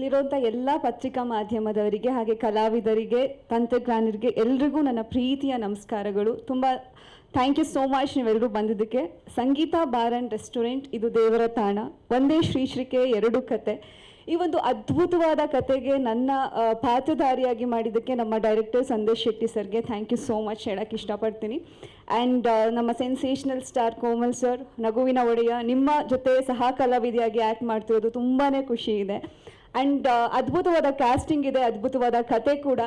ಇಲ್ಲಿರುವಂಥ ಎಲ್ಲ ಪತ್ರಿಕಾ ಮಾಧ್ಯಮದವರಿಗೆ ಹಾಗೆ ಕಲಾವಿದರಿಗೆ ತಂತ್ರಜ್ಞಾನರಿಗೆ ಎಲ್ರಿಗೂ ನನ್ನ ಪ್ರೀತಿಯ ನಮಸ್ಕಾರಗಳು. ತುಂಬ ಥ್ಯಾಂಕ್ ಯು ಸೋ ಮಚ್ ನೀವೆಲ್ಲರೂ ಬಂದಿದ್ದಕ್ಕೆ. ಸಂಗೀತ ಬಾರ್ ಆ್ಯಂಡ್ ರೆಸ್ಟೋರೆಂಟ್, ಇದು ದೇವರ ತಾಣ. ಒಂದೇ ಶ್ರೀಶ್ರಿಕೆ ಎರಡು ಕತೆ. ಈ ಒಂದು ಅದ್ಭುತವಾದ ಕತೆಗೆ ನನ್ನ ಪಾತ್ರಧಾರಿಯಾಗಿ ಮಾಡಿದ್ದಕ್ಕೆ ನಮ್ಮ ಡೈರೆಕ್ಟರ್ ಸಂದೇಶ್ ಶೆಟ್ಟಿ ಸರ್ಗೆ ಥ್ಯಾಂಕ್ ಯು ಸೋ ಮಚ್ ಹೇಳಕ್ಕೆ ಇಷ್ಟಪಡ್ತೀನಿ. ಆ್ಯಂಡ್ ನಮ್ಮ ಸೆನ್ಸೇಷನಲ್ ಸ್ಟಾರ್ ಕೋಮಲ್ ಸರ್ ನಗುವಿನ ಒಡೆಯ, ನಿಮ್ಮ ಜೊತೆ ಸಹ ಕಲಾವಿದೆಯಾಗಿ ಆ್ಯಕ್ಟ್ ಮಾಡ್ತಿರೋದು ತುಂಬಾ ಖುಷಿ ಇದೆ. ಆ್ಯಂಡ್ ಅದ್ಭುತವಾದ ಕ್ಯಾಸ್ಟಿಂಗ್ ಇದೆ, ಅದ್ಭುತವಾದ ಕತೆ ಕೂಡ.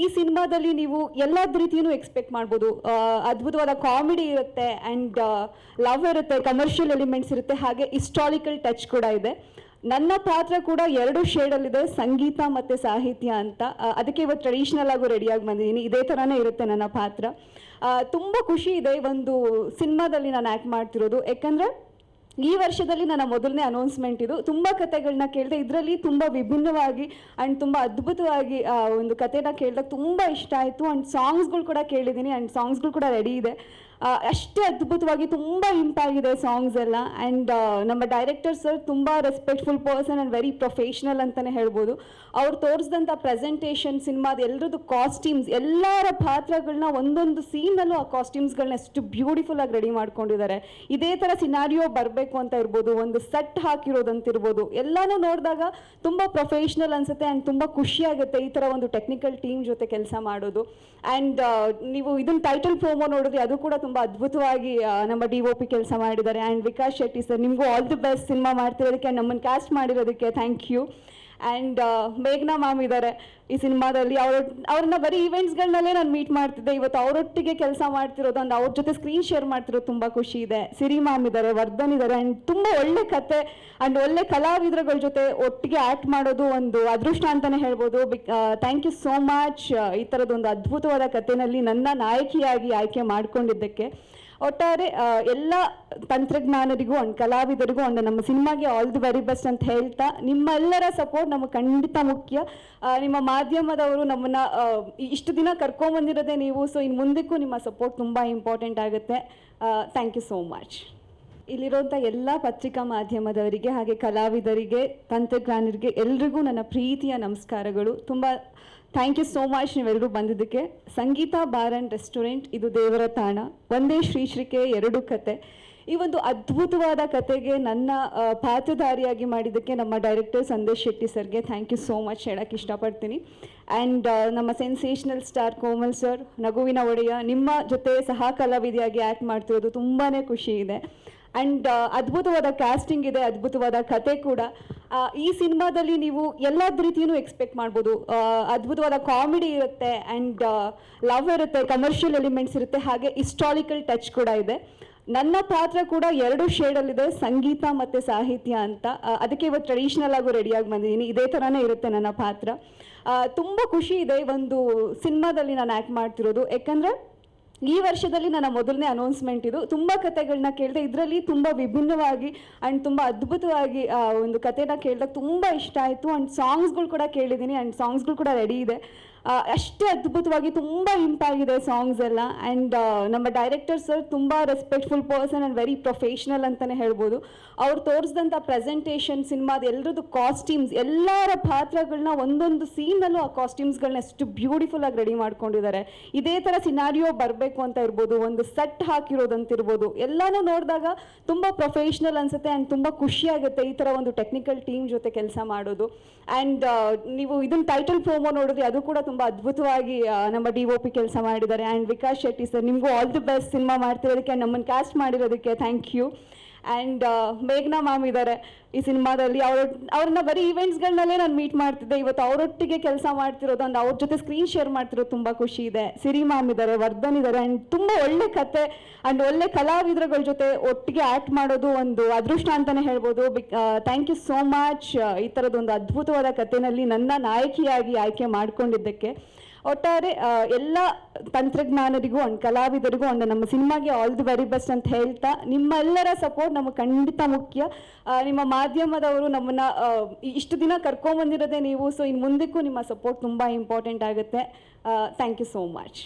ಈ ಸಿನಿಮಾದಲ್ಲಿ ನೀವು ಎಲ್ಲ ರೀತಿಯೂ ಎಕ್ಸ್ಪೆಕ್ಟ್ ಮಾಡ್ಬೋದು. ಅದ್ಭುತವಾದ ಕಾಮಿಡಿ ಇರುತ್ತೆ ಆ್ಯಂಡ್ ಲವ್ ಇರುತ್ತೆ ಕಮರ್ಷಿಯಲ್ ಎಲಿಮೆಂಟ್ಸ್ ಇರುತ್ತೆ, ಹಾಗೆ ಹಿಸ್ಟಾರಿಕಲ್ ಟಚ್ ಕೂಡ ಇದೆ. ನನ್ನ ಪಾತ್ರ ಕೂಡ ಎರಡು ಶೇಡಲ್ಲಿದೆ ಸಂಗೀತ ಮತ್ತು ಸಾಹಿತ್ಯ ಅಂತ. ಅದಕ್ಕೆ ಇವತ್ತು ಟ್ರೆಡಿಷ್ನಲ್ ಆಗು ರೆಡಿಯಾಗಿ ಬಂದಿದ್ದೀನಿ. ಇದೇ ಥರನೇ ಇರುತ್ತೆ ನನ್ನ ಪಾತ್ರ. ತುಂಬ ಖುಷಿ ಇದೆ ಒಂದು ಸಿನಿಮಾದಲ್ಲಿ ನಾನು ಆ್ಯಕ್ಟ್ ಮಾಡ್ತಿರೋದು. ಯಾಕಂದರೆ ಈ ವರ್ಷದಲ್ಲಿ ನನ್ನ ಮೊದಲನೇ ಅನೌನ್ಸ್ಮೆಂಟ್ ಇದು. ತುಂಬ ಕತೆಗಳನ್ನ ಕೇಳಿದೆ, ಇದರಲ್ಲಿ ತುಂಬ ವಿಭಿನ್ನವಾಗಿ ಆ್ಯಂಡ್ ತುಂಬ ಅದ್ಭುತವಾಗಿ ಒಂದು ಕತೆನ ಕೇಳಿದಾಗ ತುಂಬ ಇಷ್ಟ ಆಯಿತು. ಆ್ಯಂಡ್ ಸಾಂಗ್ಸ್ಗಳು ಕೂಡ ಕೇಳಿದ್ದೀನಿ ಆ್ಯಂಡ್ ಸಾಂಗ್ಸ್ಗಳು ಕೂಡ ರೆಡಿ ಇದೆ. ಅಷ್ಟೇ ಅದ್ಭುತವಾಗಿ ತುಂಬ ಇಂಪಾಗಿದೆ ಸಾಂಗ್ಸ್ ಎಲ್ಲ. ಆ್ಯಂಡ್ ನಮ್ಮ ಡೈರೆಕ್ಟರ್ ಸರ್ ತುಂಬ respectful person and very professional ಅಂತಲೇ ಹೇಳ್ಬೋದು. ಅವ್ರು ತೋರಿಸಿದಂಥ ಪ್ರೆಸೆಂಟೇಷನ್ ಸಿನಿಮಾದ ಎಲ್ಲರದ್ದು ಕಾಸ್ಟ್ಯೂಮ್ಸ್ ಎಲ್ಲರ ಪಾತ್ರಗಳನ್ನ ಒಂದೊಂದು ಸೀನಲ್ಲೂ ಆ ಕಾಸ್ಟ್ಯೂಮ್ಸ್ಗಳನ್ನ ಎಷ್ಟು ಬ್ಯೂಟಿಫುಲ್ ಆಗಿ ರೆಡಿ ಮಾಡ್ಕೊಂಡಿದ್ದಾರೆ ಇದೇ ಥರ ಸಿನಾರಿಯೋ ಬರಬೇಕು ಅಂತ ಇರ್ಬೋದು, ಒಂದು ಸೆಟ್ ಹಾಕಿರೋದಂತಿರ್ಬೋದು. ಎಲ್ಲನೂ ನೋಡಿದಾಗ ತುಂಬ ಪ್ರೊಫೆಷ್ನಲ್ ಅನ್ಸುತ್ತೆ ಆ್ಯಂಡ್ ತುಂಬ ಖುಷಿಯಾಗುತ್ತೆ ಈ ಥರ ಒಂದು ಟೆಕ್ನಿಕಲ್ ಟೀಮ್ ಜೊತೆ ಕೆಲಸ ಮಾಡೋದು. ಆ್ಯಂಡ್ ನೀವು ಇದನ್ನ ಟೈಟಲ್ ಪ್ರೋಮೋ ನೋಡಿದ್ರೆ ಅದು ಕೂಡ ತುಂಬ ಅದ್ಭುತವಾಗಿ ನಮ್ಮ ಡಿ ಒ ಪಿ ಕೆಲಸ ಮಾಡಿದ್ದಾರೆ. ಆ್ಯಂಡ್ ವಿಕಾಸ್ ಶೆಟ್ಟಿ ಸರ್, ನಿಮಗೂ ಆಲ್ ದಿ ಬೆಸ್ಟ್ ಸಿನಿಮಾ ಮಾಡ್ತಿರೋದಕ್ಕೆ ನಮ್ಮನ್ನು ಕ್ಯಾಸ್ಟ್ ಮಾಡಿರೋದಕ್ಕೆ ಥ್ಯಾಂಕ್ ಯು ಆ್ಯಂಡ್ ಮೇಘನಾ ಮ್ಯಾಮ್ ಇದ್ದಾರೆ ಈ ಸಿನಿಮಾದಲ್ಲಿ. ಅವರ, ಅವ್ರನ್ನ ಬರೀ ಈವೆಂಟ್ಸ್ಗಳನ್ನಲ್ಲೇ ನಾನು ಮೀಟ್ ಮಾಡ್ತಿದ್ದೆ. ಇವತ್ತು ಅವರೊಟ್ಟಿಗೆ ಕೆಲಸ ಮಾಡ್ತಿರೋದು ಅಂಡ್ ಅವ್ರ ಜೊತೆ ಸ್ಕ್ರೀನ್ ಶೇರ್ ಮಾಡ್ತಿರೋದು ತುಂಬ ಖುಷಿ ಇದೆ. ಸಿರಿ ಮ್ಯಾಮ್ ಇದ್ದಾರೆ ವರ್ಧನ್ ಇದ್ದಾರೆ ಆ್ಯಂಡ್ ತುಂಬ ಒಳ್ಳೆ ಕತೆ ಆ್ಯಂಡ್ ಒಳ್ಳೆ ಕಲಾವಿದರುಗಳ ಜೊತೆ ಒಟ್ಟಿಗೆ ಆ್ಯಕ್ಟ್ ಮಾಡೋದು ಒಂದು ಅದೃಷ್ಟ ಅಂತಲೇ ಹೇಳ್ಬೋದು. Big thank you so much ಈ ಥರದೊಂದು ಅದ್ಭುತವಾದ ಕಥೆನಲ್ಲಿ ನನ್ನ ನಾಯಕಿಯಾಗಿ ಆಯ್ಕೆ ಮಾಡ್ಕೊಂಡಿದ್ದಕ್ಕೆ. ಒಟ್ಟಾರೆ ಎಲ್ಲ ತಂತ್ರಜ್ಞಾನರಿಗೂ ಒಂದು ಕಲಾವಿದರಿಗೂ ಒಂದು ನಮ್ಮ ಸಿನಿಮಾಗೆ ಆಲ್ ದಿ ವೆರಿ ಬೆಸ್ಟ್ ಅಂತ ಹೇಳ್ತಾ, ನಿಮ್ಮೆಲ್ಲರ ಸಪೋರ್ಟ್ ನಮಗೆ ಖಂಡಿತ ಮುಖ್ಯ. ನಿಮ್ಮ ಮಾಧ್ಯಮದವರು ನಮ್ಮನ್ನು ಇಷ್ಟು ದಿನ ಕರ್ಕೊಂಬಂದಿರೋದೇ ನೀವು ಸೊ ಇನ್ನು ಮುಂದಕ್ಕೂ ನಿಮ್ಮ ಸಪೋರ್ಟ್ ತುಂಬ ಇಂಪಾರ್ಟೆಂಟ್ ಆಗುತ್ತೆ. ಥ್ಯಾಂಕ್ ಯು ಸೋ ಮಚ್ ಇಲ್ಲಿರುವಂಥ ಎಲ್ಲ ಪತ್ರಿಕಾ ಮಾಧ್ಯಮದವರಿಗೆ ಹಾಗೆ ಕಲಾವಿದರಿಗೆ, ತಂತ್ರಜ್ಞಾನರಿಗೆ ಎಲ್ರಿಗೂ ನನ್ನ ಪ್ರೀತಿಯ ನಮಸ್ಕಾರಗಳು. ತುಂಬ ಥ್ಯಾಂಕ್ ಯು ಸೋ ಮಚ್ ನೀವೆಲ್ಲರೂ ಬಂದಿದ್ದಕ್ಕೆ. ಸಂಗೀತ ಬಾರ್ ಆ್ಯಂಡ್ ರೆಸ್ಟೋರೆಂಟ್, ಇದು ದೇವರ ತಾಣ. ಒಂದೇ ಶ್ರೀಶ್ರಿಕೆ ಎರಡು ಕತೆ. ಈ ಒಂದು ಅದ್ಭುತವಾದ ಕತೆಗೆ ನನ್ನ ಪಾತ್ರಧಾರಿಯಾಗಿ ಮಾಡಿದ್ದಕ್ಕೆ ನಮ್ಮ ಡೈರೆಕ್ಟರ್ ಸಂದೇಶ್ ಶೆಟ್ಟಿ ಸರ್ಗೆ ಥ್ಯಾಂಕ್ ಯು ಸೋ ಮಚ್ ಹೇಳಕ್ಕೆ ಇಷ್ಟಪಡ್ತೀನಿ. ಆ್ಯಂಡ್ ನಮ್ಮ ಸೆನ್ಸೇಷನಲ್ ಸ್ಟಾರ್ ಕೋಮಲ್ ಸರ್ ನಗುವಿನ ಒಡೆಯ, ನಿಮ್ಮ ಜೊತೆ ಸಹ ಕಲಾವಿದೆಯಾಗಿ ಆ್ಯಕ್ಟ್ ಮಾಡ್ತಿರೋದು ತುಂಬಾ ಖುಷಿ ಇದೆ. ಆ್ಯಂಡ್ ಅದ್ಭುತವಾದ ಕ್ಯಾಸ್ಟಿಂಗ್ ಇದೆ, ಅದ್ಭುತವಾದ ಕತೆ ಕೂಡ. ಈ ಸಿನಿಮಾದಲ್ಲಿ ನೀವು ಎಲ್ಲ ರೀತಿಯೂ ಎಕ್ಸ್ಪೆಕ್ಟ್ ಮಾಡ್ಬೋದು. ಅದ್ಭುತವಾದ ಕಾಮಿಡಿ ಇರುತ್ತೆ ಆ್ಯಂಡ್ ಲವ್ ಇರುತ್ತೆ ಕಮರ್ಷಿಯಲ್ ಎಲಿಮೆಂಟ್ಸ್ ಇರುತ್ತೆ, ಹಾಗೆ ಹಿಸ್ಟಾಲಿಕಲ್ ಟಚ್ ಕೂಡ ಇದೆ. ನನ್ನ ಪಾತ್ರ ಕೂಡ ಎರಡು ಶೇಡಲ್ಲಿದೆ ಸಂಗೀತ ಮತ್ತು ಸಾಹಿತ್ಯ ಅಂತ. ಅದಕ್ಕೆ ಇವತ್ತು ಟ್ರೆಡಿಷ್ನಲ್ ಆಗು ರೆಡಿಯಾಗಿ ಬಂದಿದ್ದೀನಿ. ಇದೇ ಥರನೇ ಇರುತ್ತೆ ನನ್ನ ಪಾತ್ರ. ತುಂಬ ಖುಷಿ ಇದೆ ಒಂದು ಸಿನಿಮಾದಲ್ಲಿ ನಾನು ಆ್ಯಕ್ಟ್ ಮಾಡ್ತಿರೋದು. ಯಾಕಂದರೆ ಈ ವರ್ಷದಲ್ಲಿ ನನ್ನ ಮೊದಲನೇ ಅನೌನ್ಸ್ಮೆಂಟ್ ಇದು. ತುಂಬ ಕತೆಗಳನ್ನ ಕೇಳಿದೆ ಇದರಲ್ಲಿ ತುಂಬ ವಿಭಿನ್ನವಾಗಿ ಆ್ಯಂಡ್ ತುಂಬ ಅದ್ಭುತವಾಗಿ ಒಂದು ಕತೆನ ಕೇಳಿದಾಗ ತುಂಬ ಇಷ್ಟ ಆಯಿತು. ಆ್ಯಂಡ್ ಸಾಂಗ್ಸ್ಗಳು ಕೂಡ ಕೇಳಿದ್ದೀನಿ ಆ್ಯಂಡ್ ಸಾಂಗ್ಸ್ಗಳು ಕೂಡ ರೆಡಿ ಇದೆ. ಅಷ್ಟೇ ಅದ್ಭುತವಾಗಿ ತುಂಬ ಇಂಪಾಗಿದೆ ಸಾಂಗ್ಸ್ ಎಲ್ಲ. ಆ್ಯಂಡ್ ನಮ್ಮ ಡೈರೆಕ್ಟರ್ ಸರ್ ತುಂಬ respectful person and very professional ಅಂತಲೇ ಹೇಳ್ಬೋದು. ಅವ್ರು ತೋರಿಸಿದಂಥ ಪ್ರೆಸೆಂಟೇಷನ್ ಸಿನಿಮಾದ ಎಲ್ಲರದ್ದು ಕಾಸ್ಟ್ಯೂಮ್ಸ್ ಎಲ್ಲರ ಪಾತ್ರಗಳನ್ನ ಒಂದೊಂದು ಸೀನಲ್ಲೂ ಆ ಕಾಸ್ಟ್ಯೂಮ್ಸ್ಗಳನ್ನ ಎಷ್ಟು ಬ್ಯೂಟಿಫುಲ್ ಆಗಿ ರೆಡಿ ಮಾಡ್ಕೊಂಡಿದ್ದಾರೆ ಇದೇ ಥರ ಸಿನಾರಿಯೋ ಬರಬೇಕು ಅಂತ ಇರ್ಬೋದು, ಒಂದು ಸೆಟ್ ಹಾಕಿರೋದಂತಿರ್ಬೋದು, ಎಲ್ಲಾನು ನೋಡಿದಾಗ ತುಂಬ ಪ್ರೊಫೆಷ್ನಲ್ ಅನ್ಸುತ್ತೆ ಆ್ಯಂಡ್ ತುಂಬ ಖುಷಿಯಾಗುತ್ತೆ ಈ ಥರ ಒಂದು ಟೆಕ್ನಿಕಲ್ ಟೀಮ್ ಜೊತೆ ಕೆಲಸ ಮಾಡೋದು. ಆ್ಯಂಡ್ ನೀವು ಇದನ್ನ ಟೈಟಲ್ ಪ್ರೋಮೋ ನೋಡಿದ್ರೆ ಅದು ಕೂಡ ತುಂಬ ಅದ್ಭುತವಾಗಿ ನಮ್ಮ ಡಿ ಒ ಪಿ ಕೆಲಸ ಮಾಡಿದ್ದಾರೆ. ಆ್ಯಂಡ್ ವಿಕಾಸ್ ಶೆಟ್ಟಿ ಸರ್ ನಿಮಗೂ ಆಲ್ ದಿ ಬೆಸ್ಟ್ ಸಿನಿಮಾ ಮಾಡ್ತಿರೋದಕ್ಕೆ ನಮ್ಮನ್ನು ಕ್ಯಾಸ್ಟ್ ಮಾಡಿರೋದಕ್ಕೆ ಥ್ಯಾಂಕ್ ಯು ಆ್ಯಂಡ್ ಮೇಘ್ನಾ ಮ್ಯಾಮ್ ಇದ್ದಾರೆ ಈ ಸಿನಿಮಾದಲ್ಲಿ. ಅವರ, ಅವ್ರನ್ನ ಬರೀ ಈವೆಂಟ್ಸ್ಗಳನ್ನಲ್ಲೇ ನಾನು ಮೀಟ್ ಮಾಡ್ತಿದ್ದೆ. ಇವತ್ತು ಅವರೊಟ್ಟಿಗೆ ಕೆಲಸ ಮಾಡ್ತಿರೋದು ಅಂಡ್ ಅವ್ರ ಜೊತೆ ಸ್ಕ್ರೀನ್ ಶೇರ್ ಮಾಡ್ತಿರೋದು ತುಂಬ ಖುಷಿ ಇದೆ. ಸಿರಿ ಮ್ಯಾಮ್ ಇದ್ದಾರೆ ವರ್ಧನ್ ಇದ್ದಾರೆ ಆ್ಯಂಡ್ ತುಂಬ ಒಳ್ಳೆ ಕತೆ ಆ್ಯಂಡ್ ಒಳ್ಳೆ ಕಲಾವಿದರುಗಳ ಜೊತೆ ಒಟ್ಟಿಗೆ ಆ್ಯಕ್ಟ್ ಮಾಡೋದು ಒಂದು ಅದೃಷ್ಟ ಅಂತಲೇ ಹೇಳ್ಬೋದು. Big thank you so much ಈ ಥರದೊಂದು ಅದ್ಭುತವಾದ ಕಥೆನಲ್ಲಿ ನನ್ನ ನಾಯಕಿಯಾಗಿ ಆಯ್ಕೆ ಮಾಡ್ಕೊಂಡಿದ್ದಕ್ಕೆ. ಒಟ್ಟಾರೆ ಎಲ್ಲ ತಂತ್ರಜ್ಞಾನರಿಗೂ ಒಂದು ಕಲಾವಿದರಿಗೂ ಒಂದು ನಮ್ಮ ಸಿನಿಮಾಗೆ ಆಲ್ ದಿ ವೆರಿ ಬೆಸ್ಟ್ ಅಂತ ಹೇಳ್ತಾ, ನಿಮ್ಮೆಲ್ಲರ ಸಪೋರ್ಟ್ ನಮಗೆ ಖಂಡಿತ ಮುಖ್ಯ. ನಿಮ್ಮ ಮಾಧ್ಯಮದವರು ನಮ್ಮನ್ನು ಇಷ್ಟು ದಿನ ಕರ್ಕೊಂಬಂದಿರೋದೇ ನೀವು ಸೊ ಇನ್ನು ಮುಂದಕ್ಕೂ ನಿಮ್ಮ ಸಪೋರ್ಟ್ ತುಂಬ ಇಂಪಾರ್ಟೆಂಟ್ ಆಗುತ್ತೆ. Thank you so much